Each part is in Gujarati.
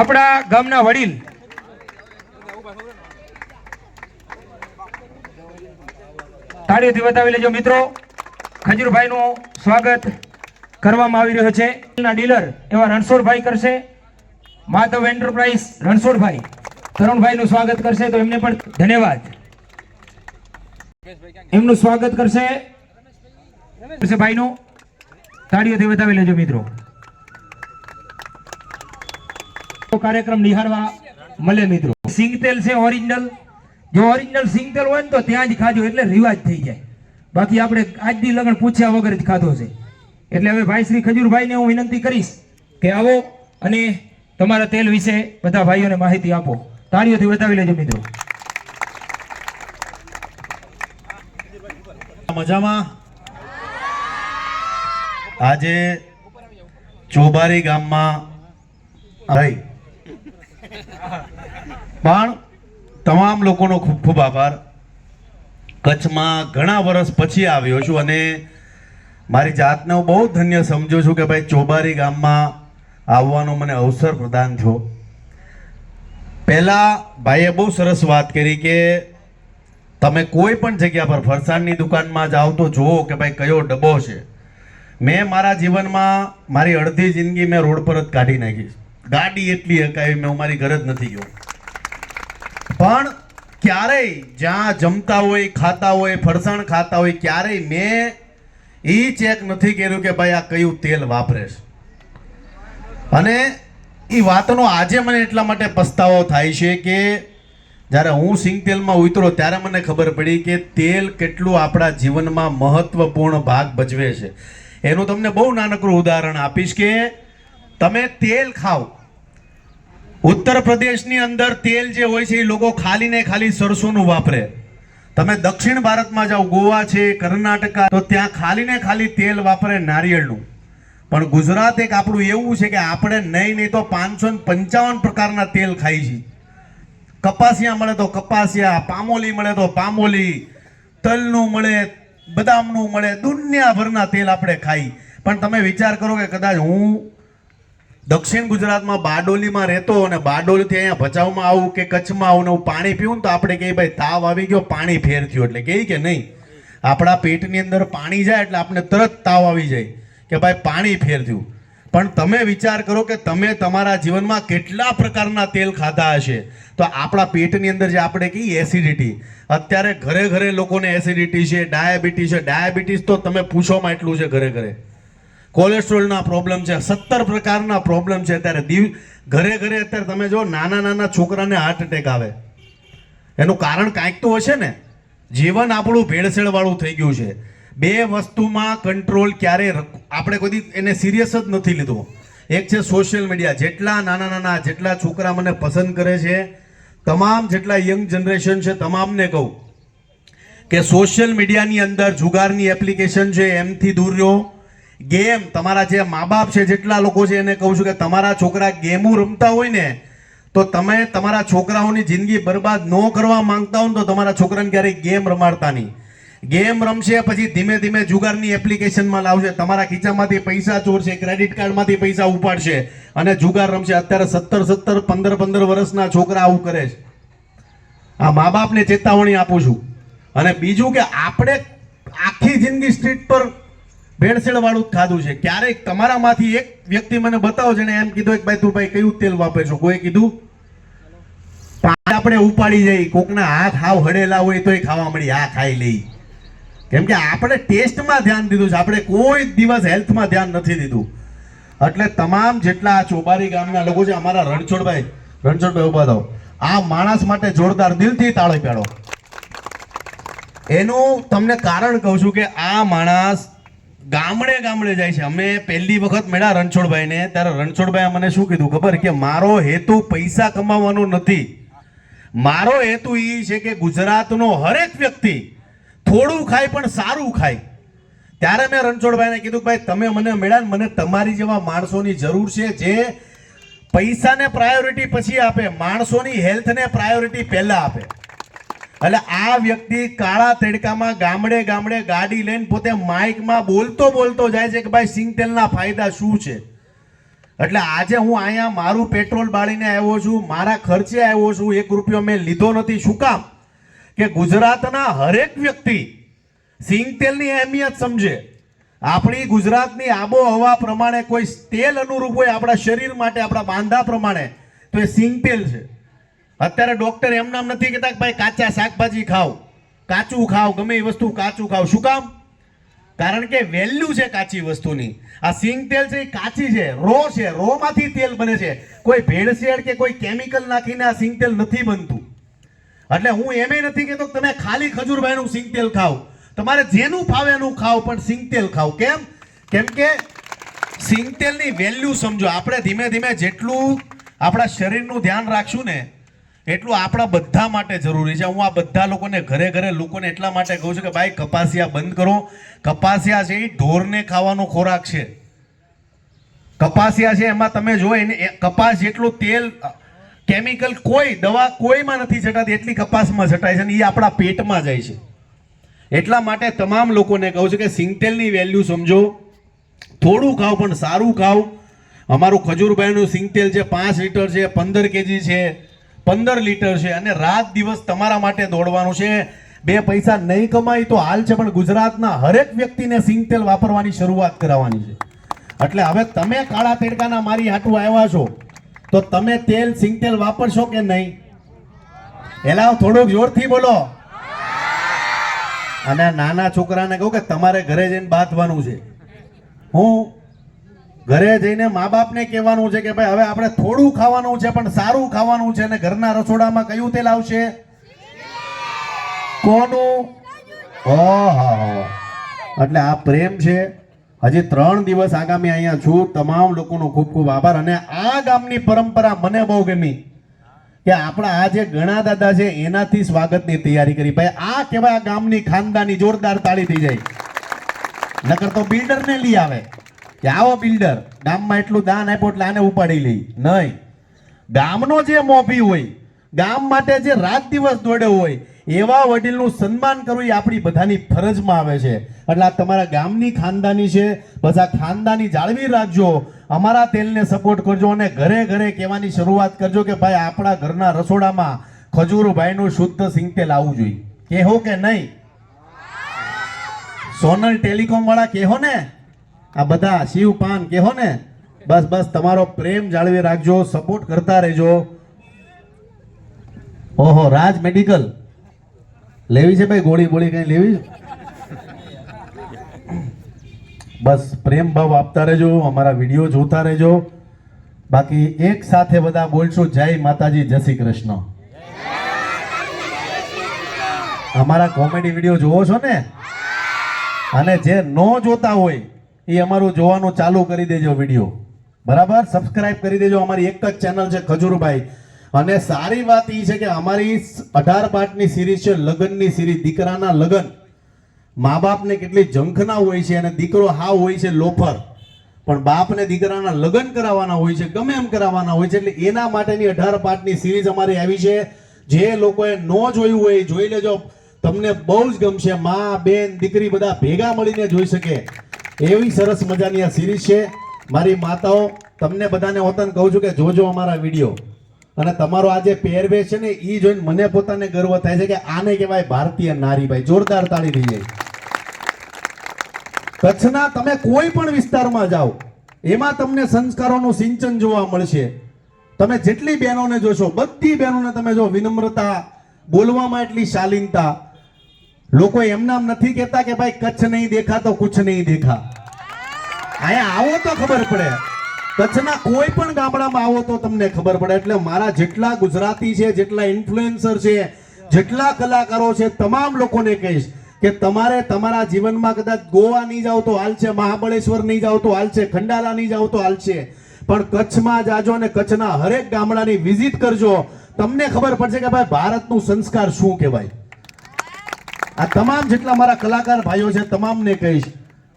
આપણા ગામના વડીલ. તાળીઓથી બતાવી લેજો મિત્રો. ખજૂરભાઈનું સ્વાગત કરવામાં આવી રહ્યો છે. ડીલર એવા રણછોડભાઈ કરશે. માધવ એન્ટરપ્રાઇઝ રણછોડભાઈ. તરુણભાઈનું સ્વાગત કરશે તો એમને પણ ધન્યવાદ. એમનું સ્વાગત કરશે. ભાઈનું તાળીઓથી બતાવી લેજો મિત્રો તો કાર્યક્રમ નિહાળવા મળે મિત્રો. સિંગતેલ છે ઓરિજિનલ જો ઓરિજિનલ સિંગતેલ હોય ને તો ત્યાં જ ખાજો, એટલે રિવાજ થઈ જાય. બાકી આપણે આજની લગ્ન પૂછ્યા વગર જ ખાધો છે. એટલે હવે ભાઈ શ્રી ખજૂરભાઈને હું વિનંતી કરીશ કે આવો અને તમારા તેલ વિશે બધા ભાઈઓને માહિતી આપો. તાળીઓથી બતાવી લેજો મિત્રો. મજામાં? આજે ચોબારી ગામમાં ભાઈ પણ તમામ લોકોનો ખૂબ ખૂબ આભાર. કચ્છમાં ઘણા વર્ષ પછી આવ્યો છું અને મારી જાતને હું બહુ ધન્ય સમજુ છું કે ભાઈ ચોબારી ગામમાં આવવાનો મને અવસર પ્રદાન થયો. પહેલાં ભાઈએ બહુ સરસ વાત કરી કે તમે કોઈ પણ જગ્યા પર ફરસાણની દુકાનમાં જાઓ તો જુઓ કે ભાઈ કયો ડબ્બો છે. મેં મારા જીવનમાં મારી અડધી જિંદગી મેં રોડ પર જ કાઢી નાખી ગાડી એટલી હકાવી મેં અમારી મારી ઘર જ નથી ગયો પણ ક્યારેય જ્યાં જમતા હોય, ખાતા હોય, ફરસાણ ખાતા હોય, ક્યારેય મેં એ ચેક નથી કર્યું કે ભાઈ આ કયું તેલ વાપરે છે. અને એ વાતનો આજે મને એટલા માટે પસ્તાવો થાય છે કે જ્યારે હું સિંગ તેલમાં ઉતરો ત્યારે મને ખબર પડી કે તેલ કેટલું આપણા જીવનમાં મહત્વપૂર્ણ ભાગ ભજવે છે. એનું તમને બહુ નાનકડું ઉદાહરણ આપીશ કે તમે તેલ ખાઓ. ઉત્તર પ્રદેશની અંદર તેલ જે હોય છે એ લોકો ખાલી ને ખાલી સરસોનું વાપરે. તમે દક્ષિણ ભારતમાં જાઓ, ગોવા છે, કર્ણાટકા, તો ત્યાં ખાલી ને ખાલી તેલ વાપરે નારિયેળનું. પણ ગુજરાત એક આપણું એવું છે કે આપણે નહીં નહીં તો પાંચસો પંચાવન પ્રકારના તેલ ખાઈ છીએ. કપાસિયા મળે તો કપાસિયા, પામોલી મળે તો પામોલી, તલનું મળે, બદામનું મળે, દુનિયાભરના તેલ આપણે ખાઈ. પણ તમે વિચાર કરો કે કદાચ હું દક્ષિણ ગુજરાતમાં બારડોલીમાં રહેતો અને બારડોલીથી અહીંયા ભચાઉમાં આવું કે કચ્છમાં આવું ને હું પાણી પીવું તો આપણે કહીએ, ભાઈ, તાવ આવી ગયો, પાણી ફેર થયું. એટલે કહે કે નહીં. આપણા પેટની અંદર પાણી જાય એટલે આપણે તરત તાવ આવી જાય કે, ભાઈ, પાણી ફેર થયું. પણ તમે વિચાર કરો કે તમે તમારા જીવનમાં કેટલા પ્રકારના તેલ ખાધા હશે. તો આપણા પેટની અંદર જે આપણે કહીએ એસિડિટી, અત્યારે ઘરે ઘરે લોકોને એસિડિટી છે, ડાયાબિટીસ છે. ડાયાબિટીસ તો તમે પૂછોમાં એટલું છે ઘરે ઘરે. કોલેસ્ટ્રોલના પ્રોબ્લેમ છે, સત્તર પ્રકારના પ્રોબ્લેમ છે. અત્યારે દીવ, ઘરે ઘરે અત્યારે તમે જો નાના નાના છોકરાને હાર્ટ એટેક આવે. એનું કારણ કાંઈક તો હશે ને? જીવન આપણું ભેળસેળવાળું થઈ ગયું છે. બે વસ્તુમાં કંટ્રોલ ક્યારે આપણે કોઈ એને સિરિયસ જ નથી લીધો. એક છે સોશિયલ મીડિયા જેટલા નાના નાના, જેટલા છોકરા મને પસંદ કરે છે, તમામ જેટલા યંગ જનરેશન છે, તમામને કહું કે સોશિયલ મીડિયાની અંદર જુગારની એપ્લિકેશન છે, એમથી દૂર રહો. ગેમ, તમારા જે મા બાપ છે, જેટલા લોકો છે, એને કહું છું કે તમારા છોકરા ગેમો રમતા હોય ને, તો તમે તમારા છોકરાઓની જિંદગી બરબાદ ન કરવા માંગતા હો તો તમારા છોકરાને ક્યારેય ગેમ રમાડતા નહીં. ગેમ રમશે, પછી ધીમે ધીમે જુગારની એપ્લિકેશનમાં લાવશે, તમારા ખીચામાંથી પૈસા ચોરશે, ક્રેડિટ કાર્ડમાંથી પૈસા ઉપાડશે, અને જુગાર રમશે. અત્યારે સત્તર સત્તર, પંદર પંદર વર્ષના છોકરા આવું કરે છે. આ મા બાપને ચેતવણી આપું છું. અને બીજું કે આપણે આખી જિંદગી સ્ટ્રીટ પર ભેળસેળ વાળું જ ખાધું છે. ક્યારેક તમારામાંથી એક વ્યક્તિ મને બતાવો જેને એમ કીધું કે ભાઈ, તું ભાઈ, કયું તેલ વાપરે છો કોઈ કીધું આપણે ઉપાડી જઈ. કોકના હાથ હાવ હડેલા હોય તોય ખાવા મળી. આ ખાઈ લઈ. કેમ કે આપણે ટેસ્ટમાં ધ્યાન દીધું છે. આપણે કોઈ દિવસ હેલ્થમાં ધ્યાન નથી દીધું. એટલે તમામ જેટલા આ ચોબારી ગામના લોકો છે, અમારા રણછોડભાઈ રણછોડભાઈ ઊભા થાવ આ માણસ માટે જોરદાર દિલથી તાળી પાડો એનું તમને કારણ કહું છું કે આ માણસ ગામડે ગામડે જાય છે. અમે પહેલી વખત મળ્યા રણછોડભાઈને. ત્યારે રણછોડભાઈ મને શું કીધું ખબર? કે મારો હેતુ પૈસા કમાવાનો નથી. મારો હેતુ એ છે કે ગુજરાતનો હરેક વ્યક્તિ થોડું ખાય પણ સારું ખાય. ત્યારે મેં રણછોડભાઈને કીધું ભાઈ, તમે મને મળ્યા મને તમારી જેવા માણસોની જરૂર છે જે પૈસાને પ્રાયોરિટી પછી આપે. માણસોની હેલ્થને પ્રાયોરિટી પહેલાં આપે. એટલે આ વ્યક્તિ કાળા તડકામાં ગામડે ગામડે ગાડી લઈને પોતે માઇકમાં બોલતો બોલતો જાય છે કે ભાઈ સિંગતેલના ફાયદા શું છે? એટલે આજે હું અહીંયા મારું પેટ્રોલ બાળીને આવ્યો છું, મારા ખર્ચે આવ્યો છું, એક રૂપિયો મેં લીધો નથી. શું કામ? કે ગુજરાતના હરેક વ્યક્તિ સિંગ તેલની અહેમિયત સમજે. આપણી ગુજરાતની આબોહવા પ્રમાણે કોઈ તેલ અનુરૂપ હોય આપણા શરીર માટે, આપણા બાંધા પ્રમાણે, તો એ સિંગ તેલ છે. અત્યારે ડોક્ટર એમ નામ નથી કહેતા કે ભાઈ કાચા શાકભાજી ખાવ કાચું ખાઓ, ગમે એ વસ્તુ કાચું ખાવ શું કામ? કારણ કે વેલ્યુ છે કાચી વસ્તુની. આ સિંગ તેલ છે એ કાચી છે રો છે. રો માંથી તેલ બને છે. કોઈ ભેળસેળ કે કોઈ કેમિકલ નાખીને આ સિંગ તેલ નથી બનતું. એટલે હું એમે નથી કહેતો તમે ખાલી ખજૂરભાઈનું સિંગ તેલ ખાવ તમારે જેનું ફાવે એનું ખાવ પણ સિંગ તેલ ખાવ કેમ? કેમ કે સિંગ તેલની વેલ્યુ સમજો. આપણે ધીમે ધીમે જેટલું આપણા શરીરનું ધ્યાન રાખશું ને એટલું આપણા બધા માટે જરૂરી છે. હું આ બધા લોકોને ઘરે ઘરે લોકોને એટલા માટે કહું છું કે ભાઈ, કપાસિયા બંધ કરો. કપાસિયા છે એ ઢોરને ખાવાનો ખોરાક છે. કપાસિયા છે એમાં તમે જો એને કપાસ જેટલું તેલ કેમિકલ કોઈ દવા કોઈમાં નથી છટાતી, એટલી કપાસમાં છટાય છે અને એ આપણા પેટમાં જાય છે. એટલા માટે તમામ લોકોને કહું છું કે સિંગતેલની વેલ્યુ સમજો. થોડું ખાઓ પણ સારું ખાઓ અમારું ખજૂરભાઈનું સિંગતેલ છે, પાંચ લીટર છે, પંદર કેજી છે. પંદર લીટર છે અને રાત દિવસ તમારા માટે દોડવાનું છે. બે પૈસા નહીં કમાય તો હાલ છે, પણ ગુજરાતના હરેક વ્યક્તિને સિંગતેલ વાપરવાની શરૂઆત કરાવવાની છે. એટલે હવે તમે કાળા તેડકાના મારી હાટું આવ્યા છો, તો તમે તેલ સિંગતેલ વાપરશો કે નહીં? એલા થોડુંક જોરથી બોલો. અને નાના છોકરાને કહું કે તમારે ઘરે જઈને બાંધવાનું છે. હું ઘરે જઈને મા બાપને કહેવાનું છે કે ભાઈ, હવે આપણે થોડું ખાવાનું છે, પણ સારું ખાવાનું છે અને ઘરના રસોડામાં કયું તેલ આવશે? કોનું? એટલે આ પ્રેમ છે. હજી ત્રણ દિવસ આગામી અહીંયા છું. તમામ લોકોનો ખૂબ ખૂબ આભાર. અને આ ગામની પરંપરા મને બહુ ગમી કે આપણા આ જે ગણા દાદા છે, એનાથી સ્વાગતની તૈયારી કરી. ભાઈ, આ કહેવાય ગામની ખાનદાની જોરદાર તાળી થઈ જાય. નકર તો બિલ્ડરને લઈ આવે. કે આવો બિલ્ડર, ગામમાં એટલું દાન આપ્યું એટલે આને ઉપાડી લઈ. નહીં. ગામનો જે મોભી હોય, ગામ માટે જે રાત દિવસ દોડ્યો હોય, એવા વડીલનું સન્માન કરવું એ આપણી બધાની ફરજમાં આવે છે. એટલે આ તમારા ગામની ખાનદાની છે બધા ખાનદાની જાળવી રાખજો. અમારા તેલને સપોર્ટ કરજો અને ઘરે ઘરે કહેવાની શરૂઆત કરજો કે ભાઈ, આપણા ઘરના રસોડામાં ખજૂરભાઈનું શુદ્ધ સિંગતેલ આવવું જોઈએ. કહેવો કે નહીં? સોનલ ટેલિકોમ વાળા કહેવો ને? આ બધા શિવ પાન કહેવો ને? બસ બસ, તમારો પ્રેમ જાળવી રાખજો સપોર્ટ કરતા રહેજો. ઓહો, રાજ મેડિકલ લેવી છે ભાઈ ગોળી બોળી કઈ લેવી? બસ, પ્રેમ ભાવ આપતા રહેજો, અમારા વીડિયો જોતા રહેજો. બાકી એક સાથે બધા બોલશું, જય માતાજી, જય શ્રી કૃષ્ણ. અમારા કોમેડી વીડિયો જોવો છો ને? અને જે ન જોતા હોય એ અમારું જોવાનું ચાલુ કરી દેજો વીડિયો. બરાબર? સબસ્ક્રાઇબ કરી દેજો. અમારી એક જ ચેનલ છે ખજૂરભાઈ. અને સારી વાત એ છે કે અમારી અઢાર પાઠની સિરીઝ છે, લગ્નની સિરીઝ દીકરાના લગ્ન. મા બાપને કેટલી ઝંખના હોય છે અને દીકરો હાવ હોય છે લોફર. પણ બાપને દીકરાના લગ્ન કરાવવાના હોય છે, ગમે એમ કરાવવાના હોય છે, એટલે એના માટેની અઢાર પાઠની સિરીઝ અમારી આવી છે. જે લોકોએ ન જોયું હોય એ જોઈ લેજો. તમને બહુ જ ગમશે. મા, બેન, દીકરી બધા ભેગા મળીને જોઈ શકે. એવી સરસ મજાની આ સિરીઝ છે. મારી માતાઓ, તમને બધાને વતન કહું છું કે જોજો અમારા વીડિયો અને તમારો આ જે પહેરવેશ છે ને એ જોઈને મને પોતાને ગર્વ થાય છે કે આને કહેવાય ભારતીય નારી ભાઈ જોરદાર તાળી થઈ જાય કચ્છના તમે કોઈ પણ વિસ્તારમાં જાઓ, એમાં તમને સંસ્કારોનું સિંચન જોવા મળશે. તમે જેટલી બહેનોને જોશો, બધી બહેનોને તમે જો વિનમ્રતા, બોલવામાં એટલી શાલીનતા લોકો એમનામ નથી કહેતા કે ભાઈ કચ્છ નહીં દેખા તો કુછ નહીં દેખા. અહીંયા આવો તો ખબર પડે. કચ્છના કોઈ પણ ગામડામાં આવો તો તમને ખબર પડે. એટલે મારા જેટલા ગુજરાતી છે, જેટલા ઇન્ફ્લુએન્સર છે, જેટલા કલાકારો છે, તમામ લોકોને કહીશ કે તમારે તમારા જીવનમાં કદાચ ગોવા નહીં જાઓ તો હાલશે મહાબળેશ્વર નહીં જાઓ તો હાલશે ખંડાલા નહીં જાઓ તો હાલશે પણ કચ્છમાં જાજો અને કચ્છના હરેક ગામડાની વિઝિટ કરજો. તમને ખબર પડશે કે ભાઈ ભારતનું સંસ્કાર શું કહેવાય? આ તમામ જેટલા મારા કલાકાર ભાઈઓ છે, તમામને કહીશ.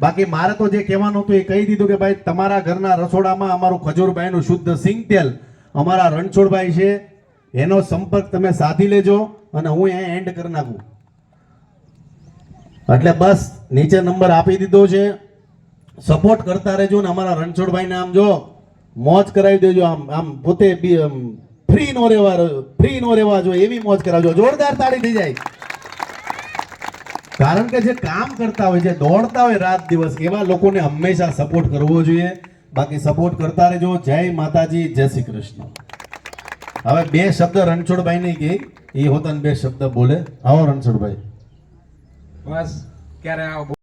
બાકી મારે તો જે કહેવાનું હતું એ કહી દીધું કે ભાઈ, તમારા ઘરના રસોડામાં અમારું ખજૂરભાઈનું શુદ્ધ સિંગ તેલ અમારા રણછોડભાઈ છે. એનો સંપર્ક તમે સાધી લેજો અને હું અહીંયા એન્ડ કરી નાખું. એટલે બસ, નીચે નંબર આપી દીધો છે. સપોર્ટ કરતા રહેજો ને અમારા રણછોડભાઈને આમ જો. મોજ કરાવી દેજો આમ આમ પોતે ફ્રી નો રહેવા ફ્રી નો રહેવા જો, એવી મોજ કરાવજો. જોરદાર તાળી થઈ જાય. કારણ કે જે કામ કરતા હોય, જે દોડતા હોય રાત દિવસ, એવા લોકોને હંમેશા સપોર્ટ કરવો જોઈએ. બાકી સપોર્ટ કરતા રહેજો. જય માતાજી, જય શ્રી કૃષ્ણ. હવે બે શબ્દ રણછોડભાઈ ને કે એ હોતા બે શબ્દ બોલે. આવો રણછોડભાઈ. બસ, ક્યારે આવો?